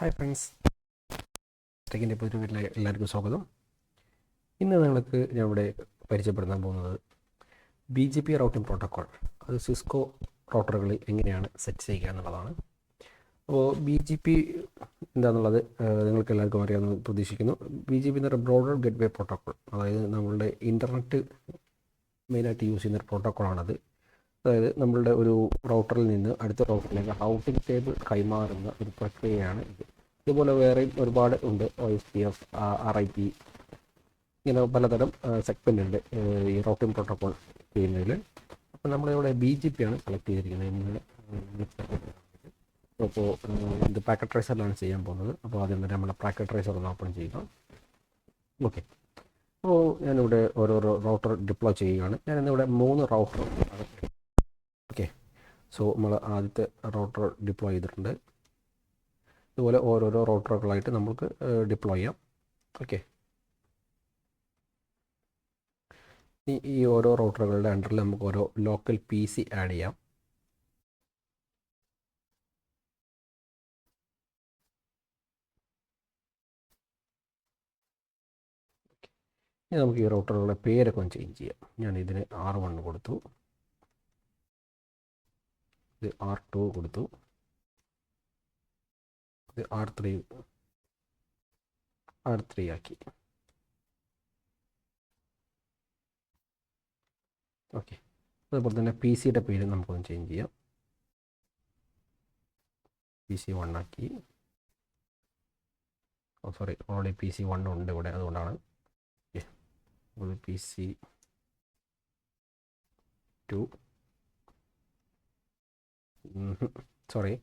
Hi friends ടെക്കിന്റെ പുതിയ വീട്ടിലെ എല്ലാവർക്കും സ്വാഗതം. ഇന്ന് നിങ്ങൾക്ക് ഇവിടെ പരിചയപ്പെടുത്താൻ പോകുന്നത് B G P routing protocol അത് സിസ്കോ റൗട്ടറുകളിൽ എങ്ങനെയാണ് സെറ്റ് ചെയ്യുക എന്നുള്ളതാണ്. അപ്പോൾ ബി ജെ പി എന്താണെന്നുള്ളത് നിങ്ങൾക്ക് എല്ലാവർക്കും അറിയാമെന്ന് പ്രതീക്ഷിക്കുന്നു. ബി ജെ പി എന്ന് പറയുന്ന ബ്രോഡർ ഗെറ്റ് വേ പ്രോട്ടോക്കോൾ അതായത് നമ്മളുടെ ഇന്റർനെറ്റ് മെയിനായിട്ട് യൂസ് ചെയ്യുന്ന ഒരു പ്രോട്ടോക്കോളാണത് അതായത് നമ്മളുടെ ഒരു റൗട്ടറിൽ നിന്ന് അടുത്ത റൗട്ടറിലേക്ക് ഹൗട്ടിംഗ് ടേബിൾ കൈമാറുന്ന ഒരു പ്രക്രിയയാണ് ഇത്. ഇതുപോലെ വേറെയും ഒരുപാട് ഉണ്ട് O S P F R I P ഇങ്ങനെ പലതരം സെഗ്മെന്റ് ഉണ്ട് ഈ റൗട്ടിംഗ് പ്രോട്ടോക്കോൾ ചെയ്യുന്നതിൽ അപ്പോൾ നമ്മളിവിടെ ബി ജി പി ആണ് സെലക്ട് ചെയ്തിരിക്കുന്നത് ഇന്ന് അപ്പോൾ ഇത് പാക്കറ്റ് ട്രേസറിലാണ് ചെയ്യാൻ പോകുന്നത്. അപ്പോൾ ആദ്യം തന്നെ നമ്മുടെ പാക്കറ്റ് ട്രേസർ ഒന്ന് ഓപ്പൺ ചെയ്യുക ഓക്കെ അപ്പോൾ ഞാനിവിടെ ഓരോരോ റൗട്ടർ ഡിപ്ലോയ് ചെയ്യുകയാണ്. ഞാനിന്നിവിടെ മൂന്ന് റൗട്ടർ സോ നമ്മൾ ആദ്യത്തെ റോട്ടർ ഡിപ്ലോയ് ചെയ്തിട്ടുണ്ട്. ഇതുപോലെ ഓരോരോ റോട്ടറുകളായിട്ട് നമുക്ക് ഡിപ്ലോയ് ചെയ്യാം. ഓക്കെ ഈ ഓരോ റോട്ടറുകളുടെ അണ്ടറിൽ നമുക്ക് ഓരോ ലോക്കൽ പി സി ആഡ് ചെയ്യാം. ഇനി നമുക്ക് ഈ റൗട്ടറുകളുടെ പേരൊക്കെ ഒന്ന് ചേഞ്ച് ചെയ്യാം. ഞാൻ ഇതിന് ആർ വൺ കൊടുത്തു. ഇത് ആർ ടു കൊടുത്തു. ഇത് ആർ ത്രീ ആർ ത്രീ ആക്കി. ഓക്കെ അതുപോലെ തന്നെ പി സിയുടെ പേര് നമുക്കൊന്ന് ചേഞ്ച് ചെയ്യാം. പി സി വൺ ആക്കി. ഓ sorry already P C one ഉണ്ട് ഇവിടെ അതുകൊണ്ടാണ്. Okay P C two sorry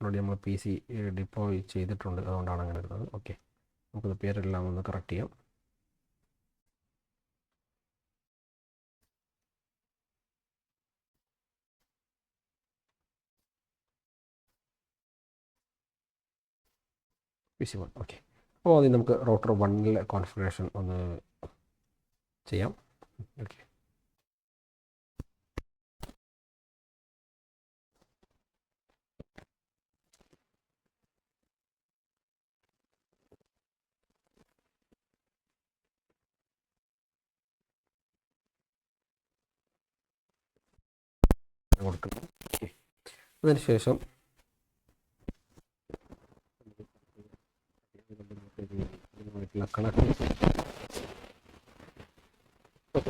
already നമ്മൾ പി സി ഡിപ്ലോയ് ചെയ്തിട്ടുണ്ട്. അതുകൊണ്ടാണ് അങ്ങനെ വരുന്നത് ഓക്കെ നമുക്കത് പേരെല്ലാം ഒന്ന് കറക്റ്റ് ചെയ്യാം. പി സി വൺ ഓക്കെ അപ്പോൾ ആദ്യം നമുക്ക് റൗട്ടർ വണ്ണിലെ കോൺഫിഗറേഷൻ ഒന്ന് ചെയ്യാം. ഓക്കെ കൊടുക്കണം. ഓക്കെ അതിനുശേഷം ഇതിനുമായിട്ടുള്ള കണക്ട് അപ്പോൾ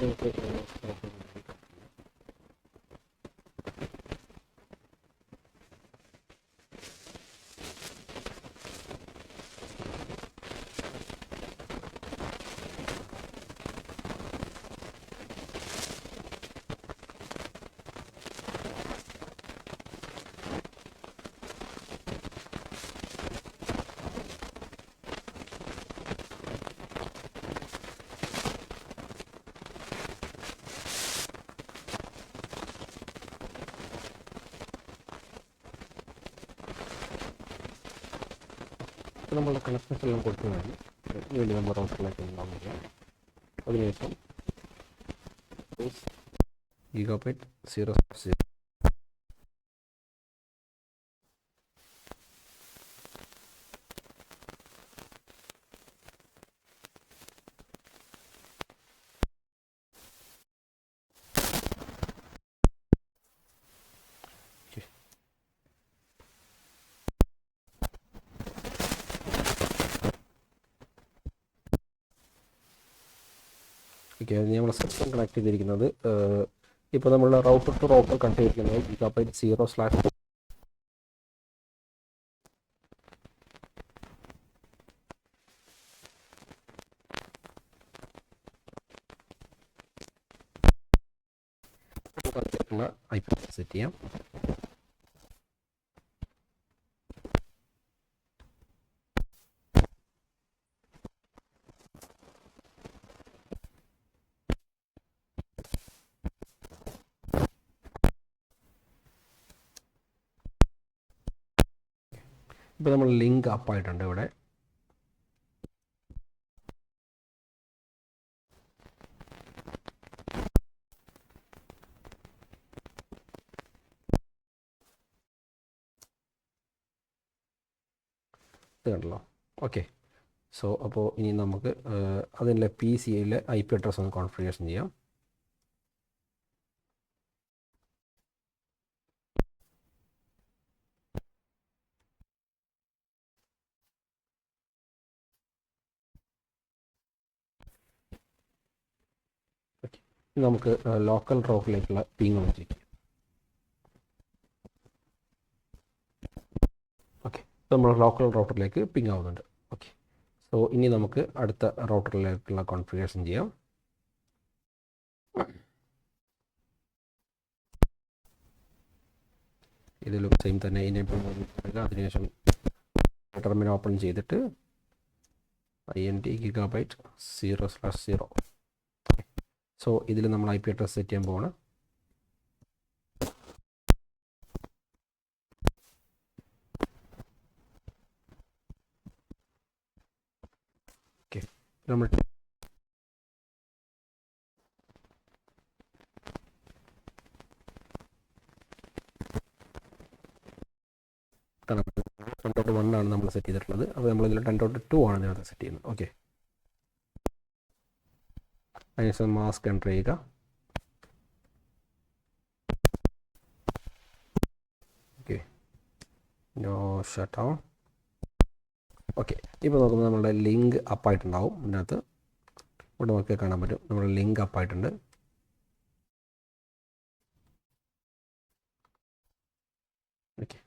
നമ്മളുടെ കണക്ഷൻസ് എല്ലാം കൊടുത്തു മതി വീണ്ടും നമ്പർ റൗട്ടറിലേക്ക് ഉണ്ടാവുക അതിനുശേഷം ഗിഗാബൈറ്റ് സീറോ സീറോ ഓക്കെ നമ്മൾ സെക്ഷൻ കണക്ട് ചെയ്തിരിക്കുന്നത് ഇപ്പോൾ നമ്മൾ റൗട്ടർ ടു റൗട്ടർ കണക്ട് ചെയ്തിരിക്കുന്നത് gigabyte zero slash I set ചെയ്യാം. ഇപ്പോൾ നമ്മൾ ലിങ്ക് അപ്പായിട്ടുണ്ട് ഇവിടെ. കണ്ടല്ലോ. ഓക്കെ സോ അപ്പോൾ ഇനി നമുക്ക് അതിന്റെ പി സിയിലെ ഐ പി അഡ്രസ് ഒന്ന് കോൺഫിഗറേഷൻ ചെയ്യാം ഓക്കെ ഇനി നമുക്ക് ലോക്കൽ റോക്കിലേക്കുള്ള പിങ് ഒന്ന് ചെയ്യാം. ഓക്കെ നമ്മൾ ലോക്കൽ റൗട്ടറിലേക്ക് പിങ് ആവുന്നുണ്ട്. ഓക്കെ സോ ഇനി നമുക്ക് അടുത്ത റൗട്ടറിലേക്കുള്ള കോൺഫിഗറേഷൻ ചെയ്യാം. ഇതിലും സെയിം തന്നെ. ഇനേബിൾ അതിനുശേഷം ടെർമിനൽ ഓപ്പൺ ചെയ്തിട്ട് I N T gigabyte zero slash zero so ഇതിൽ നമ്മൾ ഐ പി അഡ്രസ് സെറ്റ് ചെയ്യാൻ പോവാണ്. ഓക്കെ നമ്മൾ ടെൻ ഡോട്ട് വൺ ആണ് നമ്മൾ സെറ്റ് ചെയ്തിട്ടുള്ളത്. അപ്പോൾ നമ്മളിതിൽ ടെൻ ഡോട്ട് ടു ആണ് ഇതിനകത്ത് സെറ്റ് ചെയ്യുന്നത്. ഓക്കെ അതിനുശേഷം മാസ്ക് എന്റർ ചെയ്യുക. Okay no shut down okay ഇപ്പോൾ നോക്കുമ്പോൾ നമ്മുടെ ലിങ്ക് അപ്പായിട്ടുണ്ടാവും ഇതിനകത്ത് ഇവിടെ നോക്കിയാൽ കാണാൻ പറ്റും. നമ്മുടെ ലിങ്ക് അപ്പായിട്ടുണ്ട് ഓക്കെ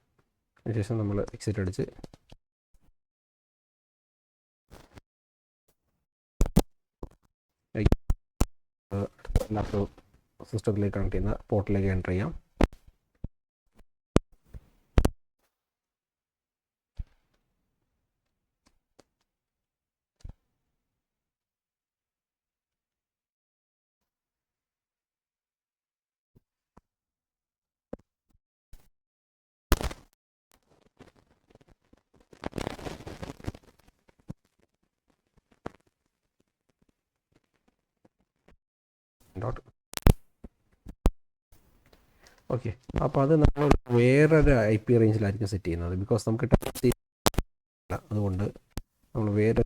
അതിനുശേഷം നമ്മൾ എക്സിറ്റ് അടിച്ച് ലാപ്ടോപ്പ് സിസ്റ്റത്തിലേക്ക് കണക്ട് ചെയ്യുന്ന പോർട്ടിലേക്ക് എന്റർ ചെയ്യാം ഡോട്ട് ഓക്കെ അപ്പോൾ അത് നമ്മൾ വേറൊരു ഐ പി റേഞ്ചിലായിരിക്കും സെറ്റ് ചെയ്യുന്നത്. ബിക്കോസ് നമുക്ക് അതുകൊണ്ട് നമ്മൾ വേറെ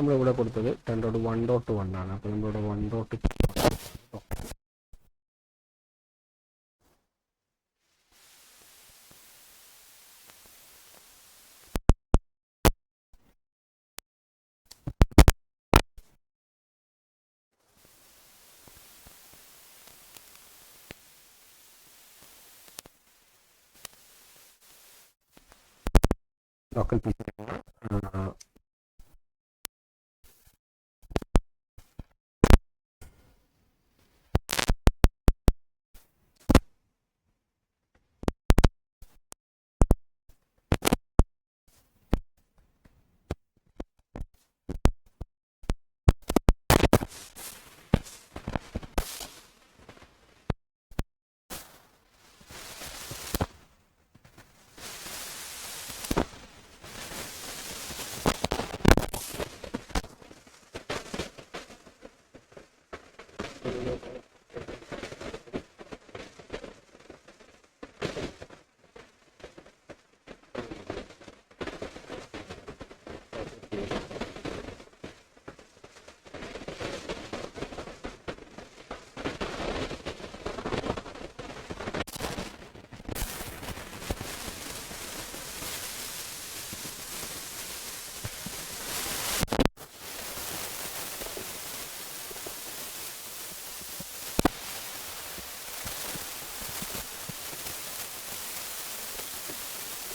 നമ്മളിവിടെ കൊടുത്തത് ten dot one dot one ആണ്. അപ്പോൾ നമ്മളിവിടെ one dot local P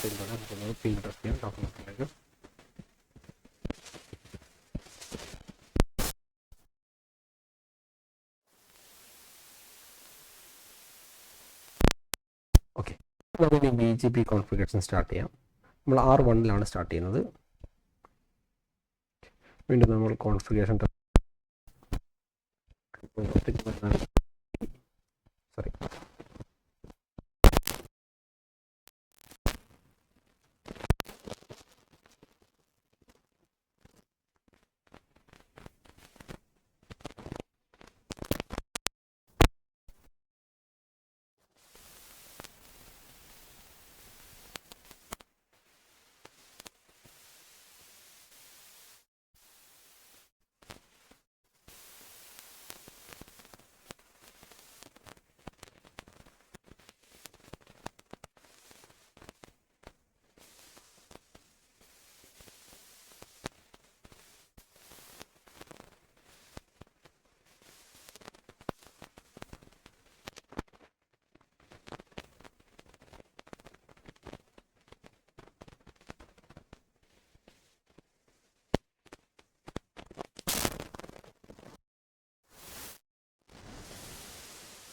Field dress ചെയ്യാം ഡോക്യുമെന്റിലേക്ക് ഓക്കെ നമുക്ക് B G P configuration start ചെയ്യാം നമ്മൾ ആർ വണ്ണിലാണ് സ്റ്റാർട്ട് ചെയ്യുന്നത് വീണ്ടും നമ്മൾ കോൺഫിഗറേഷൻ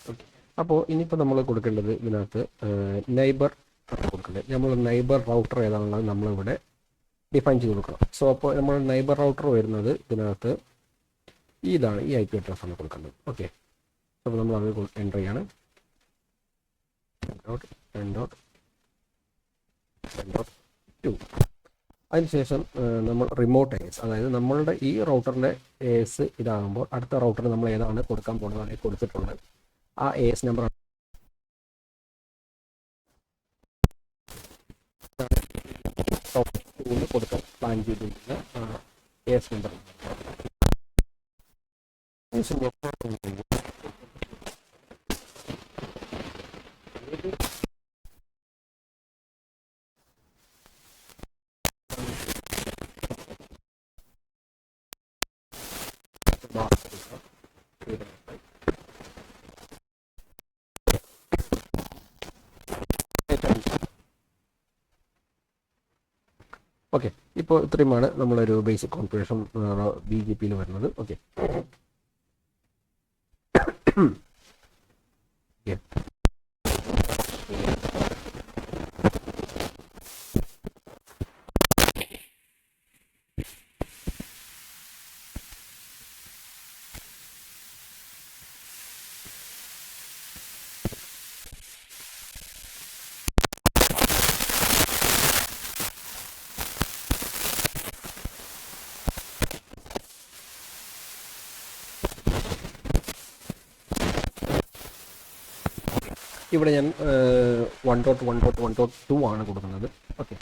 സോറി അപ്പോൾ ഇനിയിപ്പോൾ നമ്മൾ കൊടുക്കേണ്ടത് ഇതിനകത്ത് നൈബർ കൊടുക്കേണ്ടത് നമ്മൾ നൈബർ റൗട്ടർ ഏതാണെന്നുള്ളത് നമ്മളിവിടെ ഡിഫൈൻ ചെയ്ത് കൊടുക്കണം. സോ അപ്പോൾ നമ്മൾ നൈബർ റൗട്ടർ വരുന്നത് ഇതിനകത്ത് ഇതാണ് ഈ ഐ പി അഡ്രസ് ആണ് കൊടുക്കേണ്ടത്. ഓക്കെ അപ്പോൾ നമ്മൾ അത് എന്റർ ചെയ്യാണ്. ടു അതിനുശേഷം നമ്മൾ റിമോട്ട് എസ് അതായത് നമ്മളുടെ ഈ റൗട്ടറിന്റെ എസ് ഇതാകുമ്പോൾ അടുത്ത റൗട്ടറിന് നമ്മൾ ഏതാണ് കൊടുക്കാൻ പോകുന്നത് അതിൽ കൊടുത്തിട്ടുള്ളത്. ആ എ എസ് നമ്പർ കൊടുക്കാൻ പ്ലാൻ ചെയ്തിരിക്കുന്ന എ എസ് നമ്പർ ഓക്കെ ഇപ്പോൾ ഇത്രയുമാണ് നമ്മളൊരു ബേസിക് കോൺഫിഗറേഷൻ ബി ജെ പിയിൽ വരുന്നത്. ഓക്കെ ഇവിടെ ഞാൻ one dot one dot one dot two ആണ് കൊടുക്കുന്നത്. Okay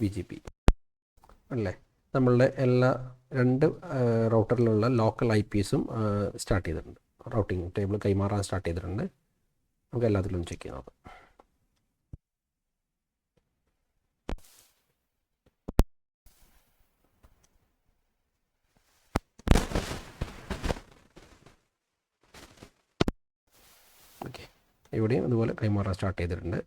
B G P. അല്ലേ? നമ്മളുടെ എല്ലാ രണ്ട് റൗട്ടറിലുള്ള ലോക്കൽ ഐ പി എസും സ്റ്റാർട്ട് ചെയ്തിട്ടുണ്ട്. റൗട്ടിംഗ് ടേബിൾ കൈമാറാൻ സ്റ്റാർട്ട് ചെയ്തിട്ടുണ്ട്. നമുക്ക് എല്ലാത്തിലും ചെക്ക് ചെയ്യാം നോക്കാം. ഇവിടെയും അതുപോലെ കൈമാറാൻ സ്റ്റാർട്ട് ചെയ്തിട്ടുണ്ട്.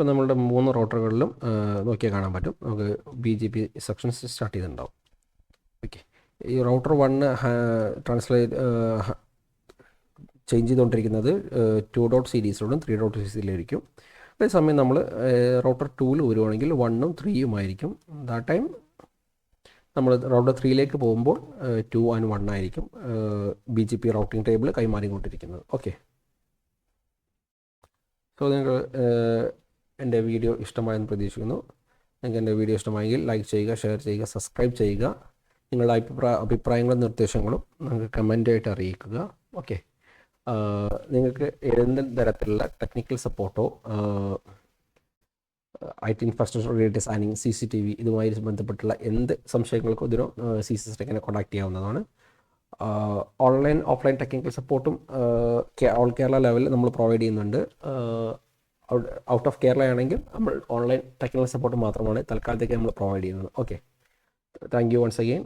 ഇപ്പോൾ നമ്മളുടെ മൂന്ന് റോട്ടറുകളിലും നോക്കിയാൽ കാണാൻ പറ്റും. നമുക്ക് B J P sections start ചെയ്തിട്ടുണ്ടാവും. ഓക്കെ ഈ റൗട്ടർ വണ്ണ് ട്രാൻസ്ലേറ്റ് ചേഞ്ച് ചെയ്തുകൊണ്ടിരിക്കുന്നത് ടു ഡോട്ട് സീരീസിലോടും ത്രീ ഡോട്ട് സീരീസിലായിരിക്കും അതേസമയം നമ്മൾ റൗട്ടർ ടൂവിൽ വരുവാണെങ്കിൽ വണ്ണും ത്രീയും ആയിരിക്കും. ദാറ്റ് ടൈം നമ്മൾ റൗട്ടർ ത്രീയിലേക്ക് പോകുമ്പോൾ ടു ആൻഡ് വൺ ആയിരിക്കും B J P routing table കൈമാറിക്കൊണ്ടിരിക്കുന്നത്. Okay so നിങ്ങൾ എന്റെ വീഡിയോ ഇഷ്ടമായെന്ന് പ്രതീക്ഷിക്കുന്നു. നിങ്ങൾക്ക് എന്റെ വീഡിയോ ഇഷ്ടമായെങ്കിൽ ലൈക്ക് ചെയ്യുക ഷെയർ ചെയ്യുക സബ്സ്ക്രൈബ് ചെയ്യുക. നിങ്ങളുടെ അഭിപ്രായ അഭിപ്രായങ്ങളും നിർദ്ദേശങ്ങളും നിങ്ങൾക്ക് കമന്റായിട്ട് അറിയിക്കുക. ഓക്കെ നിങ്ങൾക്ക് ഏതെങ്കിലും തരത്തിലുള്ള ടെക്നിക്കൽ സപ്പോർട്ടോ ഐ ടി ഇൻഫ്രാസ്ട്രക്ചർ റിലേറ്റഡ് സാനിങ് സി സി ടി വി ഇതുമായി ബന്ധപ്പെട്ടുള്ള എന്ത് സംശയങ്ങൾക്കും ഇതിനോ സി സി ടെക്കിനെ കോൺടാക്ട് ചെയ്യാവുന്നതാണ്. ഓൺലൈൻ ഓഫ്ലൈൻ ടെക്നിക്കൽ സപ്പോർട്ടും ഓൾ കേരള ലെവലിൽ നമ്മൾ പ്രൊവൈഡ് ചെയ്യുന്നുണ്ട്. ഔട്ട് ഓഫ് കേരള ആണെങ്കിൽ നമ്മൾ ഓൺലൈൻ ടെക്നിക്കൽ സപ്പോർട്ട് മാത്രമാണ് തൽക്കാലത്തേക്ക് നമ്മൾ പ്രൊവൈഡ് ചെയ്യുന്നത്. Okay thank you once again